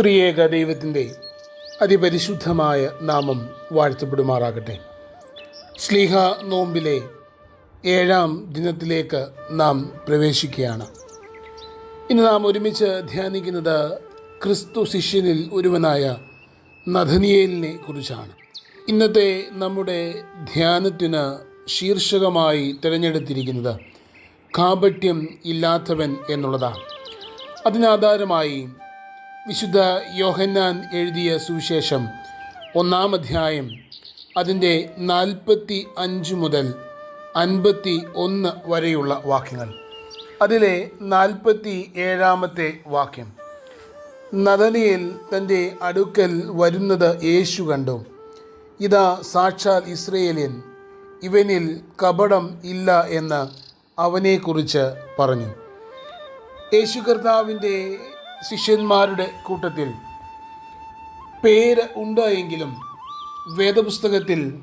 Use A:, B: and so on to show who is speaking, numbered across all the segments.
A: ത്രിയേക ദൈവത്തിന്റെ അതിപരിശുദ്ധമായ നാമം വാഴ്ത്തപ്പെടുമാറാകട്ടെ. സ്ലീഹ നോമ്പിലെ ഏഴാം ദിനത്തിലേക്ക് നാം പ്രവേശിക്കുകയാണ്. ഇന്ന് നാം ഒരുമിച്ച് ധ്യാനിക്കുന്നത് ക്രിസ്തു ശിഷ്യനിൽ ഒരുവനായ നഥനിയേലിനെ കുറിച്ചാണ്. ഇന്നത്തെ നമ്മുടെ ധ്യാനത്തിന് ശീർഷകമായി തിരഞ്ഞെടുത്തിരിക്കുന്നത് കാപട്യം ഇല്ലാത്തവൻ എന്നുള്ളതാണ്. അതിനാധാരമായി വിശുദ്ധ യോഹന്നാൻ എഴുതിയ സുവിശേഷം ഒന്നാം അധ്യായം അതിന്റെ നാൽപ്പത്തി അഞ്ച് മുതൽ അൻപത്തി ഒന്ന് വരെയുള്ള വാക്യങ്ങൾ. അതിലെ നാൽപ്പത്തി ഏഴാമത്തെ വാക്യം നദനിയിൽ തന്റെ അടുക്കൽ വരുന്നത് യേശു കണ്ടു. ഇതാ സാക്ഷാൽ ഇസ്രയേലിയൻ. ഇവനിൽ കപടം ഇല്ല എന്ന് അവനെക്കുറിച്ച് പറഞ്ഞു. യേശു കർത്താവിന്റെ ശിഷ്യന്മാരുടെ കൂട്ടത്തിൽ പേര് ഉണ്ടായെങ്കിലും വേദപുസ്തകത്തിൽ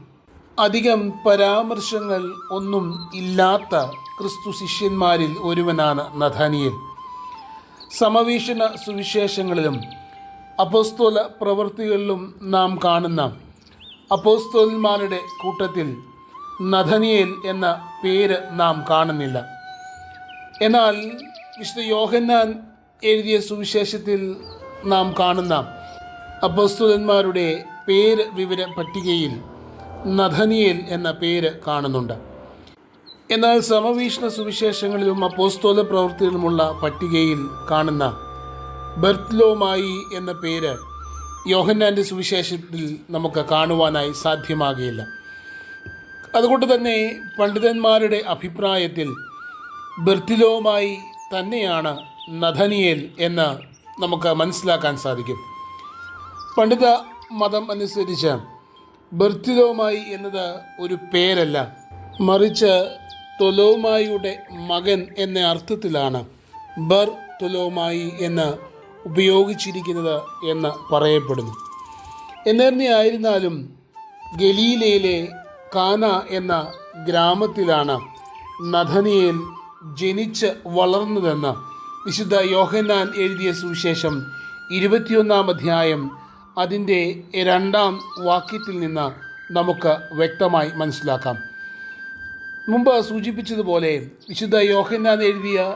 A: അധികം പരാമർശങ്ങൾ ഒന്നും ഇല്ലാത്ത ക്രിസ്തു ശിഷ്യന്മാരിൽ ഒരുവനാണ് നഥാനിയൽ. സമവീക്ഷണ സുവിശേഷങ്ങളിലും അപ്പോസ്തോല പ്രവൃത്തികളിലും നാം കാണുന്ന അപ്പോസ്തോലന്മാരുടെ കൂട്ടത്തിൽ നഥനിയൽ എന്ന പേര് നാം കാണുന്നില്ല. എന്നാൽ വിശുദ്ധ യോഹന്നാൻ എഴുതിയ സുവിശേഷത്തിൽ നാം കാണുന്ന അപ്പോസ്തലന്മാരുടെ പേര് വിവര പട്ടികയിൽ നഥനിയേൽ എന്ന പേര് കാണുന്നുണ്ട്. എന്നാൽ സമവീക്ഷണ സുവിശേഷങ്ങളിലും അപ്പോസ്തോല പ്രവൃത്തിയിലുമുള്ള പട്ടികയിൽ കാണുന്ന ബർത്ലോമായി എന്ന പേര് യോഹന്നാന്റെ സുവിശേഷത്തിൽ നമുക്ക് കാണുവാനായി സാധ്യമാകുകയില്ല അതുകൊണ്ട് തന്നെ പണ്ഡിതന്മാരുടെ അഭിപ്രായത്തിൽ ബർത്തിലോമായി തന്നെയാണ് നഥനിയേൽ എന്ന് നമുക്ക് മനസ്സിലാക്കാൻ സാധിക്കും. പണ്ഡിത മതം അനുസരിച്ച് ബർത്തിലോമായി എന്നത് ഒരു പേരല്ല. മറിച്ച് തൊലോമായിയുടെ മകൻ എന്ന അർത്ഥത്തിലാണ് ബർ തൊലോമായി എന്ന് ഉപയോഗിച്ചിരിക്കുന്നത് എന്ന് പറയപ്പെടുന്നു. എന്നിരുന്നായിരുന്നാലും ഗലീലയിലെ കാന എന്ന ഗ്രാമത്തിലാണ് നഥനിയേൽ ജനിച്ച് വളർന്നതെന്ന് വിശുദ്ധ യോഹന്നാൻ എഴുതിയ സുവിശേഷം ഇരുപത്തിയൊന്നാം അധ്യായം അതിന്റെ രണ്ടാം വാക്യത്തിൽ നിന്ന് നമുക്ക് വ്യക്തമായി മനസ്സിലാക്കാം. മുമ്പ് സൂചിപ്പിച്ചതുപോലെ വിശുദ്ധ യോഹന്നാൻ എഴുതിയ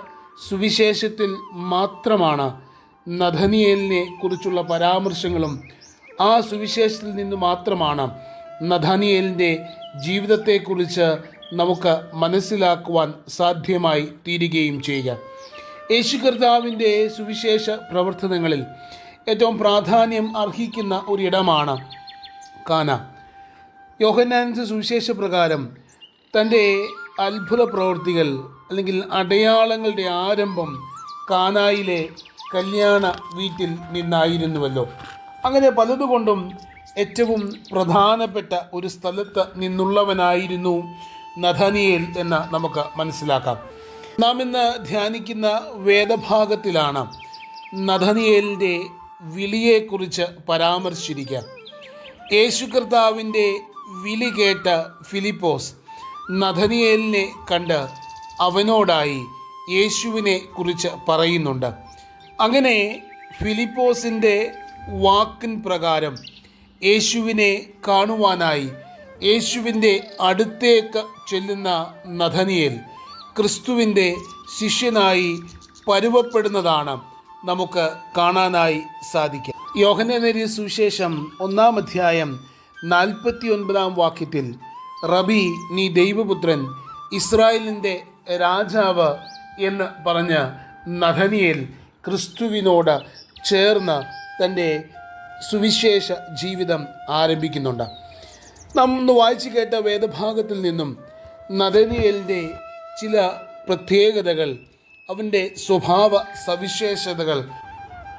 A: സുവിശേഷത്തിൽ മാത്രമാണ് നഥനിയേലിനെ കുറിച്ചുള്ള പരാമർശങ്ങളും ആ സുവിശേഷത്തിൽ നിന്ന് മാത്രമാണ് നഥാനിയേലിന്റെ ജീവിതത്തെക്കുറിച്ച് നമുക്ക് മനസ്സിലാക്കുവാൻ സാധ്യമായി തീരുകയും ചെയ്യുക. യേശു കർത്താവിന്റെ സുവിശേഷ പ്രവർത്തനങ്ങളിൽ ഏറ്റവും പ്രാധാന്യം അർഹിക്കുന്ന ഒരിടമാണ് കാന. യോഹന്നാൻസ് സുവിശേഷ പ്രകാരം തന്റെ അത്ഭുത പ്രവൃത്തികൾ അല്ലെങ്കിൽ അടയാളങ്ങളുടെ ആരംഭം കാനായിലെ കല്യാണ വീട്ടിൽ നിന്നായിരുന്നുവല്ലോ. അങ്ങനെ പലതുകൊണ്ടും ഏറ്റവും പ്രധാനപ്പെട്ട ഒരു സ്ഥലത്ത് നിന്നുള്ളവനായിരുന്നു നഥനിയേൽ എന്ന് നമുക്ക് മനസ്സിലാക്കാം. നാം ഇന്ന് ധ്യാനിക്കുന്ന വേദഭാഗത്തിലാണ് നഥനിയേലിന്റെ വിളിയെക്കുറിച്ച് പരാമർശിച്ചിരിക്കുക. യേശു കർത്താവിന്റെ വിളി കേട്ട ഫിലിപ്പോസ് നഥനിയേലിനെ കണ്ട് അവനോടായി യേശുവിനെ കുറിച്ച് പറയുന്നുണ്ട്. അങ്ങനെ ഫിലിപ്പോസിന്റെ വാക്കിൻ പ്രകാരം യേശുവിനെ കാണുവാനായി യേശുവിന്റെ അടുത്തേക്ക് ചെല്ലുന്ന നഥനിയേൽ ക്രിസ്തുവിന്റെ ശിഷ്യനായി പരുവപ്പെടുന്നതാണ് നമുക്ക് കാണാനായി സാധിക്കുക. യോഹനനരി സുവിശേഷം ഒന്നാം അധ്യായം നാൽപ്പത്തി ഒൻപതാം വാക്യത്തിൽ റബി നീ ദൈവപുത്രൻ ഇസ്രായേലിന്റെ രാജാവ് എന്ന് പറഞ്ഞ് നഹനിയേൽ ക്രിസ്തുവിനോട് ചേർന്ന് തന്റെ സുവിശേഷ ജീവിതം ആരംഭിക്കുന്നുണ്ട്. നാം ഒന്ന് വായിച്ചു കേട്ട വേദഭാഗത്തിൽ നിന്നും നദനിയലിന്റെ ചില പ്രത്യേകതകൾ അവന്റെ സ്വഭാവ സവിശേഷതകൾ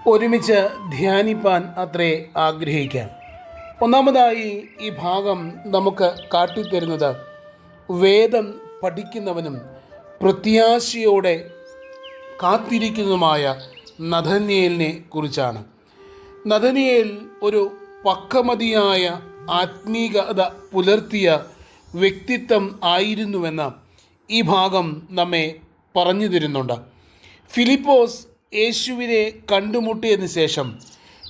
A: ഒരുമിച്ച് ധ്യാനിപ്പാൻ അത്രേ ആഗ്രഹിക്കാം. ഒന്നാമതായി ഈ ഭാഗം നമുക്ക് കാട്ടിത്തരുന്നത് വേദം പഠിക്കുന്നവനും പ്രത്യാശയോടെ കാത്തിരിക്കുന്നതുമായ നഥനിയലിനെ കുറിച്ചാണ്. നഥനിയേൽ ഒരു പക്വമതിയായ ആത്മീകത പുലർത്തിയ വ്യക്തിത്വം ആയിരുന്നുവെന്ന് ഈ ഭാഗം നമ്മെ പറഞ്ഞു തരുന്നുണ്ട് ഫിലിപ്പോസ് യേശുവിനെ കണ്ടുമുട്ടിയതിനു ശേഷം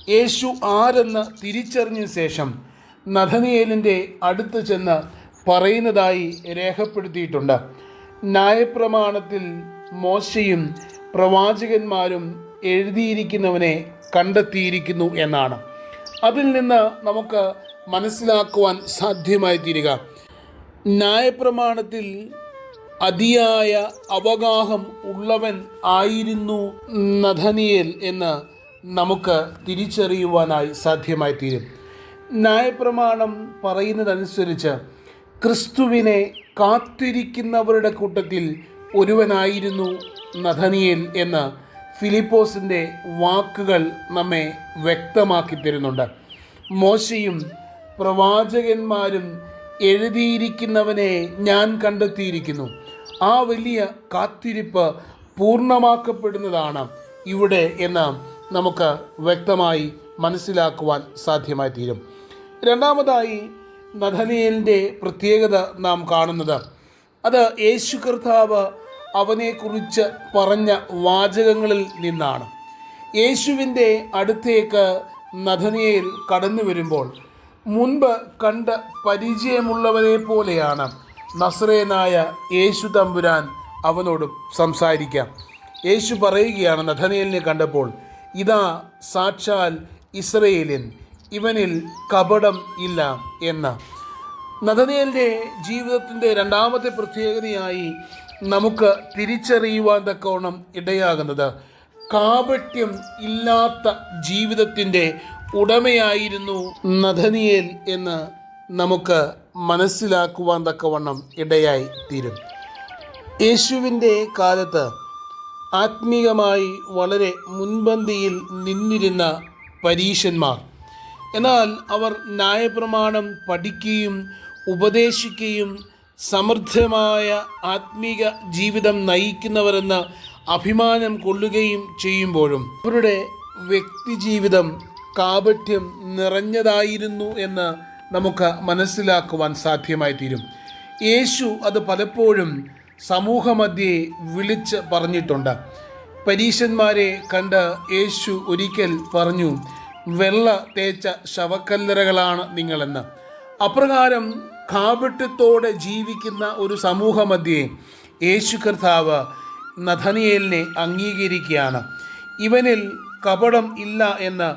A: യേശു ആരെന്ന് തിരിച്ചറിഞ്ഞ ശേഷം നഥനിയേലിന്റെ അടുത്ത് ചെന്ന് പറയുന്നതായി രേഖപ്പെടുത്തിയിട്ടുണ്ട്. ന്യായപ്രമാണത്തിൽ മോശയും പ്രവാചകന്മാരും എഴുതിയിരിക്കുന്നവനെ കണ്ടെത്തിയിരിക്കുന്നു എന്നാണ്. അതിൽ നിന്ന് നമുക്ക് മനസ്സിലാക്കുവാൻ സാധ്യമായി തീരുക ന്യായപ്രമാണത്തിൽ അതിയായ അവഗാഹം ഉള്ളവൻ ആയിരുന്നു നഥനിയേൽ എന്ന് നമുക്ക് തിരിച്ചറിയുവാനായി സാധ്യമായി തീരും ന്യായപ്രമാണം പറയുന്നതനുസരിച്ച് ക്രിസ്തുവിനെ കാത്തിരിക്കുന്നവരുടെ കൂട്ടത്തിൽ ഒരുവനായിരുന്നു നഥനിയേൽ എന്ന് ഫിലിപ്പോസിന്റെ വാക്കുകൾ നമ്മെ വ്യക്തമാക്കി തരുന്നുണ്ട്. മോശയും പ്രവാചകന്മാരും എഴുതിയിരിക്കുന്നവനെ ഞാൻ കണ്ടെത്തിയിരിക്കുന്നു. ആ വലിയ കാത്തിരിപ്പ് പൂർണമാക്കപ്പെടുന്നതാണ് ഇവിടെ എന്ന് നമുക്ക് വ്യക്തമായി മനസ്സിലാക്കുവാൻ സാധ്യമായി തീരും രണ്ടാമതായി നഥനിയലിന്റെ പ്രത്യേകത നാം കാണുന്നത്. അത് യേശു കർത്താവ് അവനെക്കുറിച്ച് പറഞ്ഞ വാചകങ്ങളിൽ നിന്നാണ്. യേശുവിന്റെ അടുത്തേക്ക് നഥനിയയിൽ കടന്നു വരുമ്പോൾ മുൻപ് കണ്ട പരിചയമുള്ളവനെ പോലെയാണ്. നസ്രേനായ യേശു തമ്പുരാൻ അവനോട് സംസാരിക്കാം. യേശു പറയുകയാണ് നഥനേലിനെ കണ്ടപ്പോൾ ഇതാ സാക്ഷാൽ ഇസ്രയേലിൻ ഇവനിൽ കപടം ഇല്ല എന്ന്. നഥനേലിന്റെ ജീവിതത്തിന്റെ രണ്ടാമത്തെ പ്രത്യേകതയായി നമുക്ക് തിരിച്ചറിയുവാൻ തക്കവണ്ണം ഇടയാകുന്നത് കാപട്യം ഇല്ലാത്ത ജീവിതത്തിന്റെ ഉടമയായിരുന്നു നഥനിയേൽ എന്ന് നമുക്ക് മനസ്സിലാക്കുവാൻ തക്കവണ്ണം ഇടയായി തീരും. യേശുവിന്റെ കാലത്ത് ആത്മീയമായി വളരെ മുൻപന്തിയിൽ നിന്നിരുന്ന പരീശന്മാർ. എന്നാൽ അവർ ന്യായപ്രമാണം പഠിക്കുകയും ഉപദേശിക്കുകയും സമൃദ്ധമായ ആത്മീക ജീവിതം നയിക്കുന്നവരെന്ന് അഭിമാനം കൊള്ളുകയും ചെയ്യുമ്പോഴും അവരുടെ വ്യക്തിജീവിതം കാപഠ്യം നിറഞ്ഞതായിരുന്നു എന്ന് നമുക്ക് മനസ്സിലാക്കുവാൻ സാധ്യമായി തീരും യേശു അത് പലപ്പോഴും സമൂഹമധ്യേ വിളിച്ച് പറഞ്ഞിട്ടുണ്ട്. പരീശന്മാരെ കണ്ട് യേശു ഒരിക്കൽ പറഞ്ഞു വെള്ള തേച്ച ശവക്കല്ലറകളാണ് നിങ്ങളെന്ന്. അപ്രകാരം കാപട്യത്തോടെ ജീവിക്കുന്ന ഒരു സമൂഹമധ്യേ യേശു കർത്താവ് നഥനിയേലിനെ അംഗീകരിക്കുകയാണ്. ഇവനിൽ കപടം ഇല്ല എന്ന്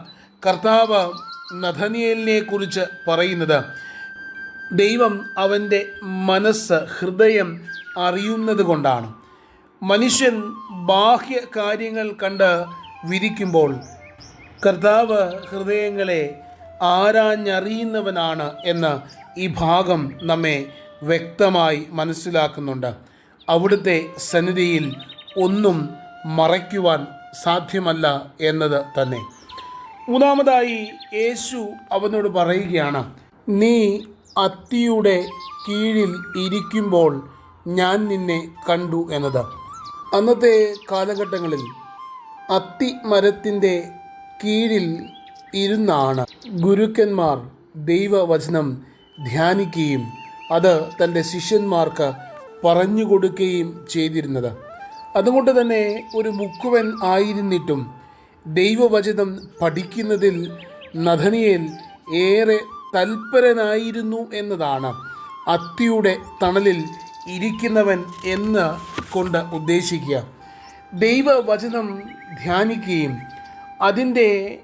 A: കർത്താവ് നഥനിയേലിനെ കുറിച്ച് പറയുന്നത്. ദൈവം അവന്റെ മനസ്സ് ഹൃദയം അറിയുന്നത് കൊണ്ടാണ്. മനുഷ്യൻ ബാഹ്യ കാര്യങ്ങൾ കണ്ട് വിരിക്കുമ്പോൾ കർത്താവ് ഹൃദയങ്ങളെ ആരാഞ്ഞറിയുന്നവനാണ് എന്ന് ഈ ഭാഗം നമ്മെ വ്യക്തമായി മനസ്സിലാക്കുന്നുണ്ട്. അവിടുത്തെ സന്നിധിയിൽ ഒന്നും മറയ്ക്കുവാൻ സാധ്യമല്ല എന്നത് തന്നെ. മൂന്നാമതായി യേശു അവനോട് പറയുകയാണ് നീ അത്തിയുടെ കീഴിൽ ഇരിക്കുമ്പോൾ ഞാൻ നിന്നെ കണ്ടു എന്നത്. അന്നത്തെ കാലഘട്ടങ്ങളിൽ അത്തി മരത്തിന്റെ കീഴിൽ ഇരുന്നാണ് ഗുരുക്കന്മാർ ദൈവവചനം ധ്യാനിക്കുകയും അത് തന്റെ ശിഷ്യന്മാർക്ക് പറഞ്ഞു കൊടുക്കുകയും ചെയ്തിരുന്നത്. അതുകൊണ്ട് തന്നെ ഒരു മുക്കുവൻ ആയിരുന്നിട്ടും ദൈവവചനം പഠിക്കുന്നതിൽ നഥനിയേൽ ഏറെ തൽപരനായിരുന്നു എന്നതാണ്. അത്തിയുടെ തണലിൽ ഇരിക്കുന്നവൻ എന്ന് കൊണ്ട് ഉദ്ദേശിക്കുക. ദൈവവചനം ധ്യാനിക്കുകയും അതിന്റെ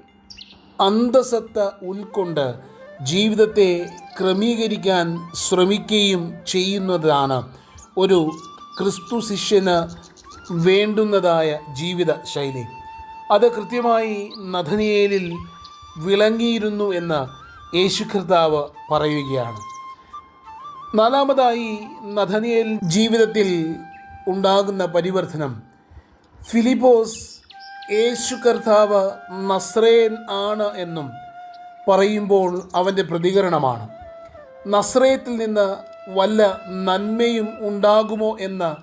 A: അന്തസത്ത ഉൾക്കൊണ്ട് ജീവിതത്തെ ക്രമീകരിക്കാൻ ശ്രമിക്കുകയും ചെയ്യുന്നതാണ്. ഒരു ക്രിസ്തു ശിഷ്യന് വേണ്ടുന്നതായ ജീവിത ശൈലി അത് കൃത്യമായി നഥനിയേലിൽ വിളങ്ങിയിരുന്നു എന്ന് യേശു കർത്താവ് പറയുകയാണ്. നാലാമതായി നഥനിയേൽ ജീവിതത്തിൽ ഉണ്ടാകുന്ന പരിവർത്തനം. ഫിലിപ്പോസ് യേശു കർത്താവ് നസ്രേൻ ആണ് എന്നും പറയുമ്പോൾ അവന്റെ പ്രതികരണമാണ്. നസ്രയത്തിൽ നിന്ന് വല്ല നന്മയും ഉണ്ടാകുമോ എന്ന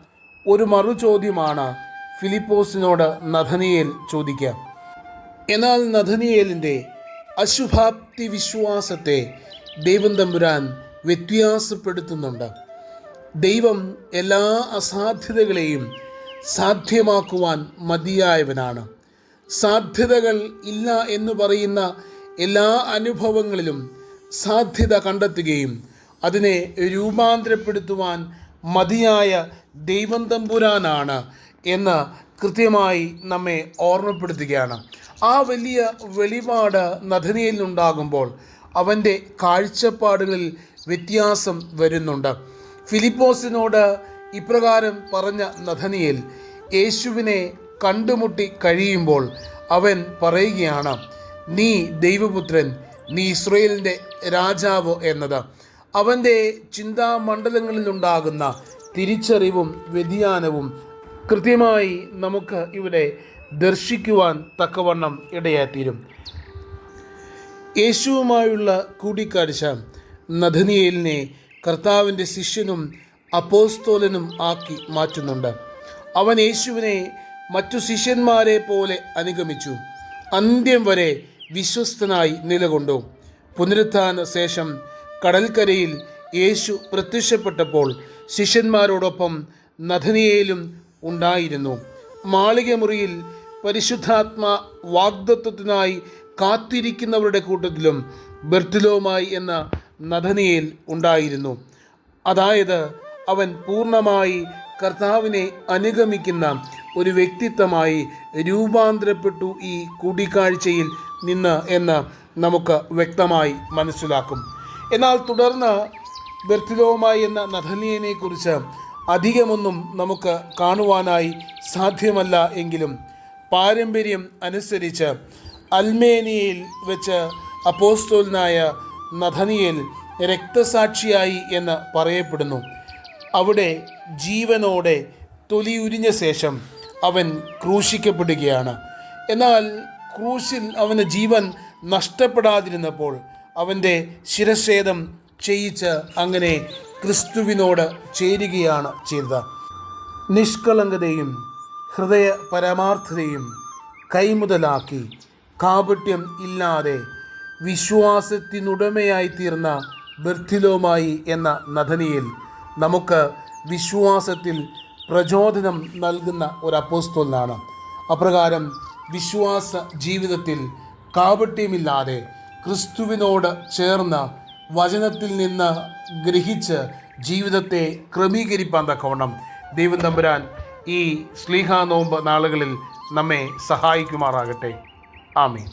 A: ഒരു മറുചോദ്യമാണ് ഫിലിപ്പോസിനോട് നഥനിയേൽ ചോദിക്കാം. എന്നാൽ നഥനിയേലിന്റെ അശുഭാപ്തി വിശ്വാസത്തെ ദൈവം തമ്പുരാൻ വ്യത്യാസപ്പെടുത്തുന്നുണ്ട്. ദൈവം എല്ലാ അസാധ്യതകളെയും സാധ്യമാക്കുവാൻ മതിയായവനാണ്. സാധ്യതകൾ ഇല്ല എന്ന് പറയുന്ന എല്ലാ അനുഭവങ്ങളിലും സാധ്യത കണ്ടെത്തുകയും അതിനെ രൂപാന്തരപ്പെടുത്തുവാൻ മതിയായ ദൈവം തമ്പുരാനാണ് എന്ന് കൃത്യമായി നമ്മെ ഓർമ്മപ്പെടുത്തുകയാണ്. ആ വലിയ വെളിപാട് നഥനിയലിനുണ്ടാകുമ്പോൾ അവന്റെ കാഴ്ചപ്പാടുകളിൽ വ്യത്യാസം വരുന്നുണ്ട്. ഫിലിപ്പോസിനോട് ഇപ്രകാരം പറഞ്ഞ നഥനിയിൽ യേശുവിനെ കണ്ടുമുട്ടി കഴിയുമ്പോൾ അവൻ പറയുകയാണ് നീ ദൈവപുത്രൻ നീ ഇസ്രയേലിന്റെ രാജാവ് എന്നത്. അവന്റെ ചിന്താമണ്ഡലങ്ങളിലുണ്ടാകുന്ന തിരിച്ചറിവും വ്യതിയാനവും കൃത്യമായി നമുക്ക് ഇവിടെ ദർശിക്കുവാൻ തക്കവണ്ണം ഇടയാത്തീരും യേശുവുമായുള്ള കൂടിക്കാഴ്ച നഥനിയേലിനെ കർത്താവിന്റെ ശിഷ്യനും അപ്പോസ്തോലനും ആക്കി മാറ്റുന്നുണ്ട്. അവൻ യേശുവിനെ മറ്റു ശിഷ്യന്മാരെ പോലെ അനുഗമിച്ചു. അന്ത്യം വരെ വിശ്വസ്തനായി നിലകൊണ്ടു. പുനരുത്ഥാന ശേഷം കടൽക്കരയിൽ യേശു പ്രത്യക്ഷപ്പെട്ടപ്പോൾ ശിഷ്യന്മാരോടൊപ്പം നഥനിയേലും ഉണ്ടായിരുന്നു. മാളികമുറിയിൽ പരിശുദ്ധാത്മ വാഗ്ദത്വത്തിനായി കാത്തിരിക്കുന്നവരുടെ കൂട്ടത്തിലും ബെർത്തിലോമായി എന്ന നഥനിയേൽ ഉണ്ടായിരുന്നു. അതായത് അവൻ പൂർണമായി കർത്താവിനെ അനുഗമിക്കുന്ന ഒരു വ്യക്തിത്വമായി രൂപാന്തരപ്പെട്ടു ഈ കൂടിക്കാഴ്ചയിൽ നിന്ന് എന്ന് നമുക്ക് വ്യക്തമായി മനസ്സിലാക്കും. എന്നാൽ തുടർന്ന് ബെർത്തിലോമായി എന്ന നഥനിയനെ കുറിച്ച് അധികമൊന്നും നമുക്ക് കാണുവാനായി സാധ്യമല്ല എങ്കിലും പാരമ്പര്യം അനുസരിച്ച് അൽമേനിയയിൽ വെച്ച് അപ്പോസ്തോലിനായ നഥനിയൽ രക്തസാക്ഷിയായി എന്ന് പറയപ്പെടുന്നു. അവിടെ ജീവനോടെ തൊലിയുരിഞ്ഞ ശേഷം അവൻ ക്രൂശിക്കപ്പെടുകയാണ്. എന്നാൽ ക്രൂശിൽ അവന് ജീവൻ നഷ്ടപ്പെടാതിരുന്നപ്പോൾ അവന്റെ ശിരച്ഛേദം ചെയ്യിച്ച് അങ്ങനെ ക്രിസ്തുവിനോട് ചേരുകയാണ് ചെയ്തത്. നിഷ്കളങ്കതയും ഹൃദയ പരമാർത്ഥതയും കൈമുതലാക്കി കാപട്യം ഇല്ലാതെ വിശ്വാസത്തിനുടമയായി തീർന്ന ബർത്തിലോമായി എന്ന നഥനിയിൽ നമുക്ക് വിശ്വാസത്തിൽ പ്രചോദനം നൽകുന്ന ഒരു അപ്പോസ്തോലനാണ് അപ്രകാരം വിശ്വാസ ജീവിതത്തിൽ കാപട്യമില്ലാതെ ക്രിസ്തുവിനോട് ചേർന്ന് വചനത്തിൽ നിന്ന് ഗ്രഹിച്ച് ജീവിതത്തെ ക്രമീകരിപ്പാൻ തക്കവണ്ണം ദൈവം തമ്പുരാൻ ഈ സ്ലീഹാ നോമ്പ് നാളുകളിൽ നമ്മെ സഹായിക്കുമാറാകട്ടെ. ആമീൻ.